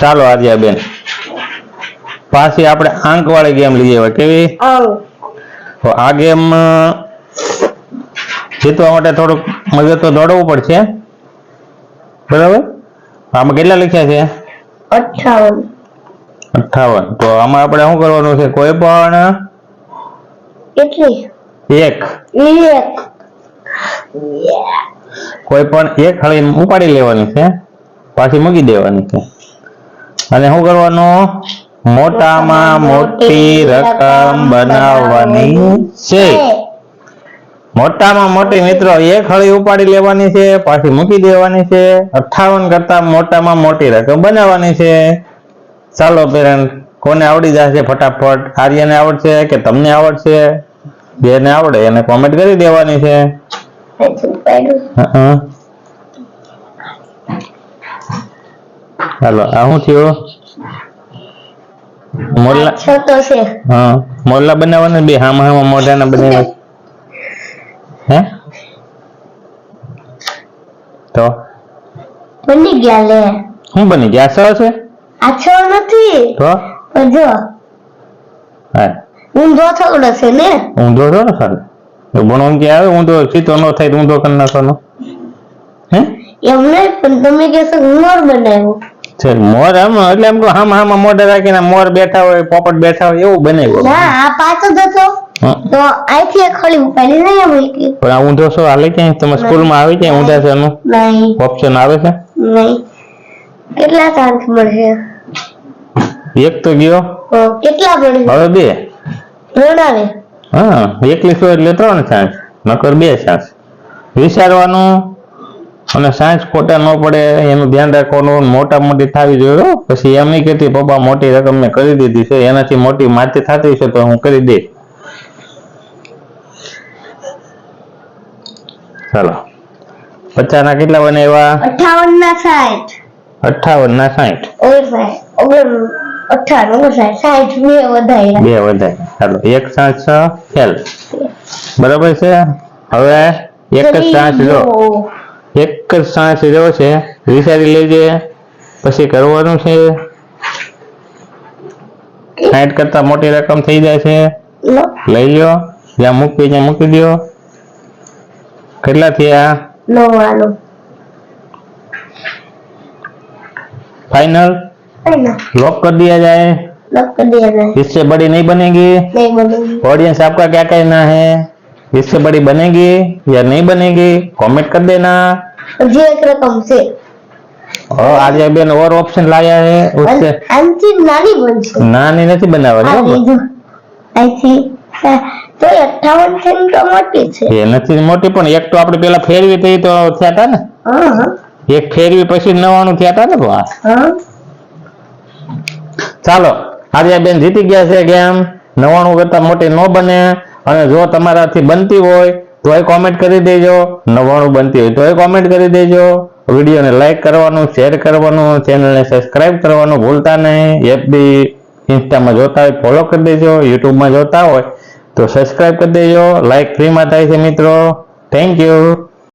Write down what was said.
ચાલો આર્યાબેન પાછી આપણે આંક વાળી ગેમ લઈએ હવે કેવી? તો આ ગેમ જીતવા માટે થોડુંક મગજ તો દોડવું પડશે. બરાબર? આમાં કેટલા લખ્યા છે? અઠાવન અઠાવન તો આમાં આપણે શું કરવાનું છે? કોઈ પણ એક. કોઈ પણ એક હળી ઉપાડી લેવાની છે. પાછી મૂકી દેવાની છે. અને શું કરવાનું? મોટામાં મોટી રકમ બનાવવાની છે. મોટામાં મોટી મિત્રો એક હળી ઉપાડી લેવાની છે પાછી મૂકી દેવાની છે. અઠાવન કરતા મોટામાં મોટી રકમ બનાવવાની છે. ચાલો પેરેન્ટ કોને આવડી જશે ફટાફટ? આર્યને આવડશે કે તમને આવડશે? જેને આવડે એને કોમેન્ટ કરી દેવાની છે. હં. ચાલો આ શું થયું? મોરલા છ તો છે. હા મોરલા બનાવવાના બે હામ હામ મોઢાના બનાવ્યા હે? તો? બની ગયા લે. શું બની ગયા? સ છે? આ છ નથી. તો? જો. હા. ઊંધો થોડો છે ને ઊંધો ને સારું ભણવાનું કે આવે ઊંધો સીધો ન થાય ઊંધો કરી નાખવાનો. હે? એમ નહીં પણ તમે કહેશો મોર બનાવ્યો છે. મોર આમ એટલે એમ કે હામ હામ મોઢે રાખીને મોર બેઠા હોય પોપટ બેઠા હોય એવું બનાવ્યું ના આ પાછો જ તો આઈથી એક ઉપાડી નહીં એમ કે પણ આ ઊંધો છો હાલે ક્યાંય તમે સ્કૂલમાં આવી કે ઊંધા છે નું નહીં. ઓપ્શન આવે છે? નહીં. કેટલા ચાન્સ મળશે? એક તો ગયો. કેટલા પડે હવે બે. ત્રણ આવે હા એકલીસો એટલે ત્રણ ચાન્સ નકર બે ચાન્સ વિચારવાનું અને સાયન્સ ખોટા ન પડે એનું ધ્યાન રાખવાનું મોટા મોટી થવી જોઈએ પછી એમ નહીં કહેતી પપ્પા મોટી રકમ મેં કરી દીધી છે એનાથી મોટી માતી થતી છે તો હું કરી દઈશ. ચાલો. પચાસના કેટલા બનાવ્યા અઠાવન ના સાઠ. અઠાવન ના સાઠ બે વધારે. ચાલો એક ફેલ બરાબર છે? હવે એક જ સાંજ લો. એક જ સાંસ રહ્યો છે વિચારી લેજે પછી કરવાનું છે સાઠ કરતા મોટી રકમ થઈ જાય છે લો લઈ લ્યો જ્યાં મૂકવી ત્યાં મૂકી દો કેટલા થયા નવ્વાણું फाइनल है ना लॉक कर दिया जाए लॉक कर दिया जाए इससे बड़ी नहीं बनेगी नहीं बनेगी ऑडियंस आपका क्या कहना है इससे बड़ी बनेगी या नहीं बनेगी कमेंट कर देना જે એક રકમ છે और आर्यबेन और ऑप्शन लाया है उससे અન- આનથી નાની બનશે નાની નથી બનાવવાની આ હો. બીજું અહીંથી હા, તો અઠાવન છે ને તો મોટી છે એ નથી મોટી પણ એક તો આપણે પેલા ફેરવી હતી તો થયા હતા ને હા હા એક ફેરવી પછી નવાનું થયા હતા ને તો આ. હા ચાલો આર્યાબેન જીતી ગયા છે ગેમ નવાણું કરતા મોટી ન બને અને જો તમારાથી બનતી હોય, તોય કોમેન્ટ કરી દેજો. નવાણું બનતી હોય તો એ કોમેન્ટ કરી દેજો. વિડીયોને લાઈક કરવાનું શેર કરવાનું ચેનલને સબસ્ક્રાઇબ કરવાનું ભૂલતા નહીં. એફબી ઇન્સ્ટામાં જોતા હોય ફોલો કરી દેજો. યુટ્યુબમાં જોતા હોય, તો સબસ્ક્રાઇબ કરી દેજો. લાઈક ફ્રીમાં થાય છે મિત્રો. Thank you